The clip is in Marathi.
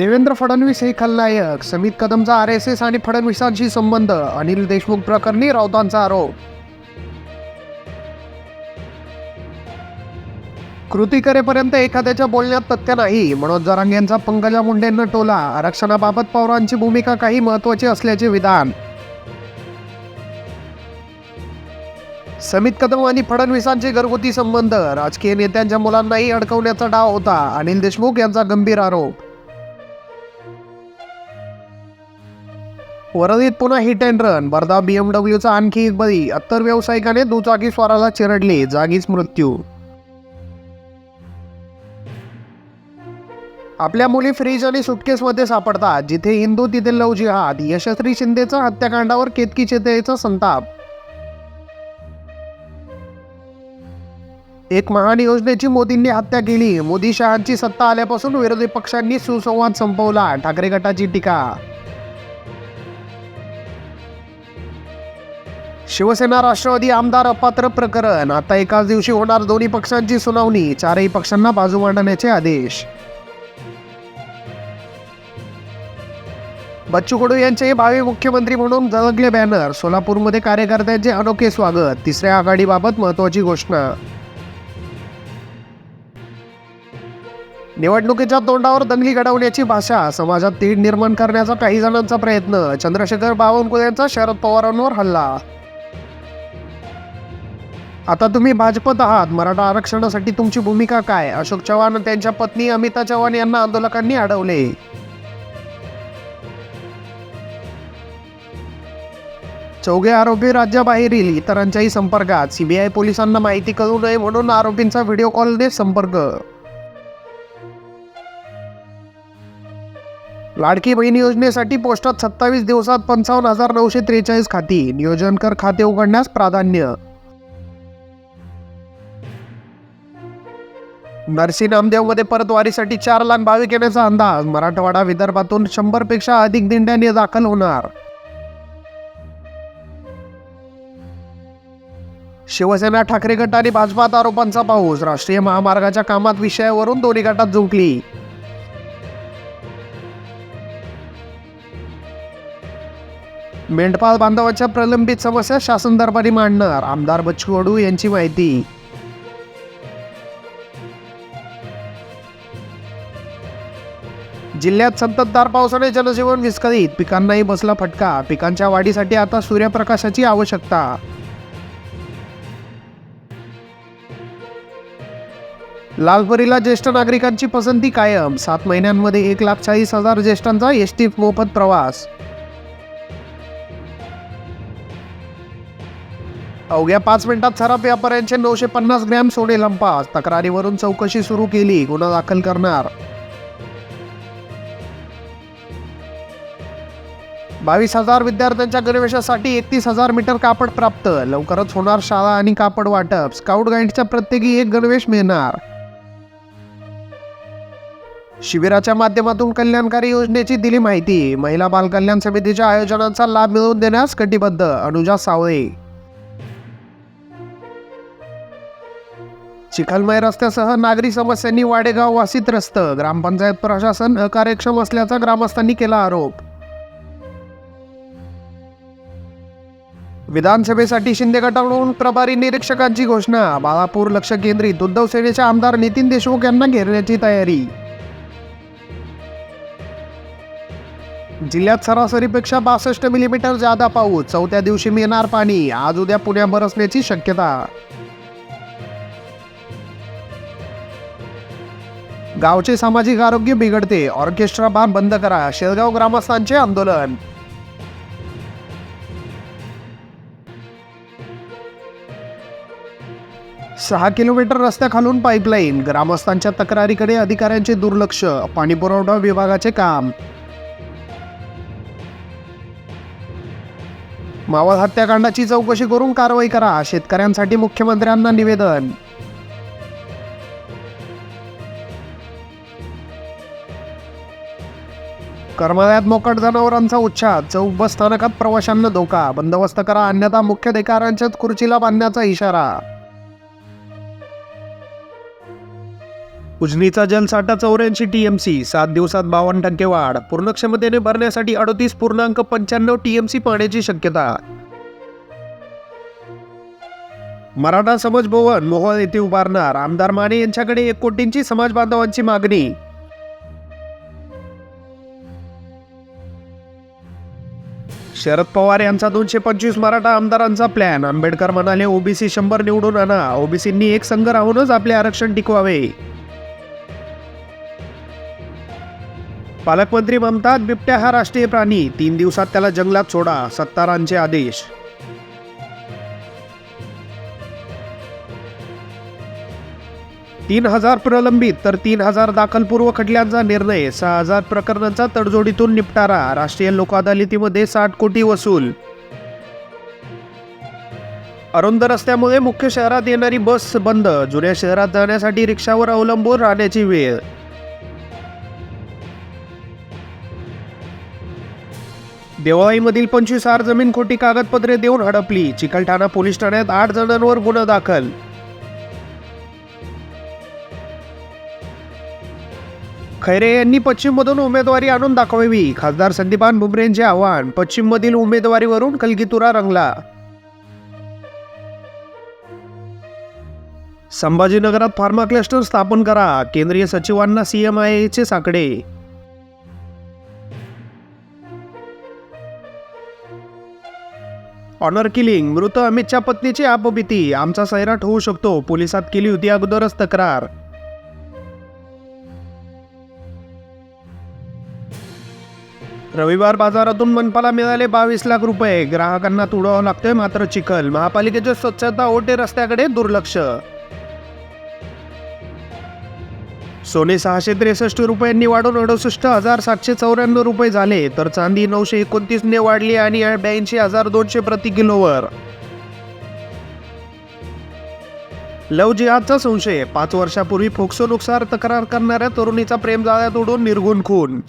देवेंद्र फडणवीस हे खलनायक समित कदमचा आर एस एस आणि फडणवीसांशी संबंध. अनिल देशमुख प्रकरणी राऊतांचा आरोप. कृती करेपर्यंत एखाद्याच्या बोलण्यात तथ्य नाही. मनोज जरांग यांचा पंकजा मुंडेंना टोला. आरक्षणाबाबत पवारांची भूमिका काही महत्वाची असल्याचे विधान. समित कदम आणि फडणवीसांचे घरगुती संबंध. राजकीय नेत्यांच्या मुलांनाही अडकवण्याचा डाव होता. अनिल देशमुख यांचा गंभीर आरोप. वरदीत पुन्हा हिट अँड रन बर्धा बीएमडब्ल्यूचा आणखी एक बळी. अत्तर व्यावसायिकाने दुचाकी स्वाराला चिरडले. जागीच मृत्यू. आपल्या मुली फ्रीज आणि सुटकेसमध्ये सापडतात. जिथे हिंदू तिथे लव जिहाद. यशस्वी शिंदेचा हत्याकांडावर केतकी चेतेचा संताप. एक महान योजनेची मोदींनी हत्या केली. मोदी शहांची सत्ता आल्यापासून विरोधी पक्षांनी सुसंवाद संपवला. ठाकरे गटाची टीका. शिवसेना राष्ट्रवादी आमदार अपात्र प्रकरण. आता एकाच दिवशी होणार दोन्ही पक्षांची सुनावणी. चारही पक्षांना बाजू मांडण्याचे आदेश. बच्चू कडू यांचे भावी मुख्यमंत्री म्हणून झळकले बॅनर. सोलापूरमध्ये कार्यकर्त्यांचे अनोखे स्वागत. तिसऱ्या आघाडीबाबत महत्वाची घोषणा. निवडणुकीच्या तोंडावर दंगली घडवण्याची भाषा. समाजात तीड निर्माण करण्याचा काही जणांचा प्रयत्न. चंद्रशेखर बावनकुळे यांचा शरद पवारांवर हल्ला. आता तुम्ही भाजपत आहात. मराठा आरक्षणासाठी तुमची भूमिका काय? अशोक चव्हाण त्यांच्या पत्नी अमिता चव्हाण यांना आंदोलकांनी अडवले. चौघे आरोपी राज्याबाहेरील इतरांच्याही संपर्कात. सीबीआय पोलिसांना माहिती कळू नये म्हणून आरोपींचा व्हिडिओ कॉलने संपर्क. लाडकी बहीण योजनेसाठी पोस्टात सत्तावीस दिवसात पंचावन्न हजार नऊशे त्रेचाळीस खाती. नियोजन कर खाते उघडण्यास प्राधान्य नरसी नामदेवमध्ये परत वारीसाठी चार लाख भाविक येण्याचा अंदाज. मराठवाडा विदर्भातून शंभरपेक्षा अधिक दिंड्यांनी दाखल होणार. शिवसेना ठाकरे गट आणि भाजपात आरोपांचा पाऊस. राष्ट्रीय महामार्गाच्या कामात विषयावरून दोन्ही गटात जुंकली. मेंढपाळ बांधवाच्या प्रलंबित समस्या शासन दरबारी मांडणार. आमदार बच्चू कडू यांची माहिती. जिल्ह्यात संततधार पावसाने जनजीवन विस्कळीत. पिकांनाही बसला फटका. पिकांच्या वाढीसाठी आता सूर्यप्रकाशाची आवश्यकता. लालपरीला ज्येष्ठ नागरिकांची पसंती कायम. सात महिन्यांमध्ये एक लाख चाळीस हजार ज्येष्ठांचा एस टी मोफत प्रवास. अवघ्या पाच मिनिटात सराफ व्यापाऱ्यांचे नऊशे पन्नास ग्रॅम सोने लंपास. तक्रारीवरून चौकशी सुरू केली. गुन्हा दाखल करणार. बावीस हजार विद्यार्थ्यांच्या गणवेशासाठी एकतीस हजार मीटर कापड प्राप्त. लवकरच होणार शाळा आणि कापड वाटप. स्काउट गाईडच्या प्रत्येकी एक गणवेश मिळणार. शिबिराच्या माध्यमातून कल्याणकारी योजनेची दिली माहिती. महिला बालकल्याण समितीच्या आयोजनांचा लाभ मिळवून देण्यास कटिबद्ध. अनुजा सावळे. चिखलमय रस्त्यासह नागरी समस्यांनी वाडेगाव वासी त्रस्त ग्रामपंचायत प्रशासन अकार्यक्षम असल्याचा ग्रामस्थांनी केला आरोप. विधानसभेसाठी शिंदे गटाकडून प्रभारी निरीक्षकांची घोषणा. बाळापूर लक्ष केंद्रित उद्धव सेनेचे आमदार नितीन देशमुख यांना घेरण्याची तयारी. जिल्ह्यात सरासरीपेक्षा बासष्ट मिलीमीटर जादा पाऊस चौथ्या दिवशी मिळणार पाणी. आज उद्या पुण्यात बरसण्याची शक्यता. गावचे सामाजिक आरोग्य बिघडते. ऑर्केस्ट्रा बार बंद करा. शेलगाव ग्रामस्थांचे आंदोलन. सहा किलोमीटर रस्त्याखालून पाईपलाईन ग्रामस्थांच्या तक्रारीकडे अधिकाऱ्यांचे दुर्लक्ष पाणीपुरवठा विभागाचे काम. मावळ हत्याकांडाची चौकशी करून कारवाई करा शेतकऱ्यांसाठी मुख्यमंत्र्यांना निवेदन. करमाळ्यात मोकट जनावरांचा उच्छाद चौक बस स्थानकात प्रवाशांना धोका बंदोबस्त करा अन्यथा मुख्य अधिकाऱ्यांच्याच खुर्चीला बांधण्याचा इशारा. उजनीचा जलसाठा चौऱ्याऐंशी टीएमसी सात दिवसात बावन्न टक्के वाढ. पूर्ण क्षमतेने भरण्यासाठी अडतीस पूर्णांक पंच्याण्णव टीएमसी पाण्याची शक्यता. मराठा समाज भवन मोहोळ येथे उभारणार. आमदार माने यांच्याकडे एक कोटींची समाज बांधवांची मागणी. शरद पवार यांचा दोनशे पंचवीस मराठा आमदारांचा प्लॅन आंबेडकर म्हणाले ओबीसी शंभर निवडून आणा. ओबीसींनी एक संघ राहूनच आपले आरक्षण टिकवावे. पालकमंत्री म्हणतात बिबट्या हा राष्ट्रीय प्राणी. तीन दिवसात त्याला जंगलात सोडा सत्तारांचे आदेश. तीन हजार प्रलंबित तर तीन हजार दाखलपूर्व खटल्यांचा निर्णय. सहा हजार प्रकरणांचा तडजोडीतून निपटारा. राष्ट्रीय लोक अदालतीमध्ये साठ कोटी वसूल. अरुंद रस्त्यामुळे मुख्य शहरात येणारी बस बंद. जुन्या शहरात जाण्यासाठी रिक्षावर अवलंबून राहण्याची वेळ. देवाईमधील पंचवीस आर जमीन खोटी कागदपत्रे देऊन हडपली. चिकलठाणा पोलीस ठाण्यात आठ जणांवर गुन्हा दाखल. खैरे यांनी पश्चिममधून उमेदवारी आणून दाखवावी. खासदार संदीपान भुमरेंचे आव्हान पश्चिममधील उमेदवारीवरून कलगीतुरा रंगला. संभाजीनगरात फार्मा क्लस्टर स्थापन करा केंद्रीय सचिवांना सीएमआयएचे साकडे. ऑनर किलिंग मृत अमितच्या पत्नीची आपबीती आमचा सैराट होऊ शकतो पोलिसात केली होती अगोदरच तक्रार. रविवार बाजारातून मनपाला मिळाले बावीस लाख रुपये. ग्राहकांना तुडावं लागतोय मात्र चिखल. महापालिकेचे स्वच्छता ओटे रस्त्याकडे दुर्लक्ष सोने सहाशे त्रेसष्ट रुपयांनी वाढून अडुसष्ट हजार सातशे चौऱ्याण्णव रुपये झाले तर चांदी नऊशे एकोणतीसने वाढली आणि ब्याऐंशी हजार दोनशे प्रति किलोवर. लव जिहादचा संशय पाच वर्षापूर्वी फोक्सोनुसार तक्रार करणाऱ्या तरुणीचा प्रेम जाळ्यात उडून निर्गुण खून.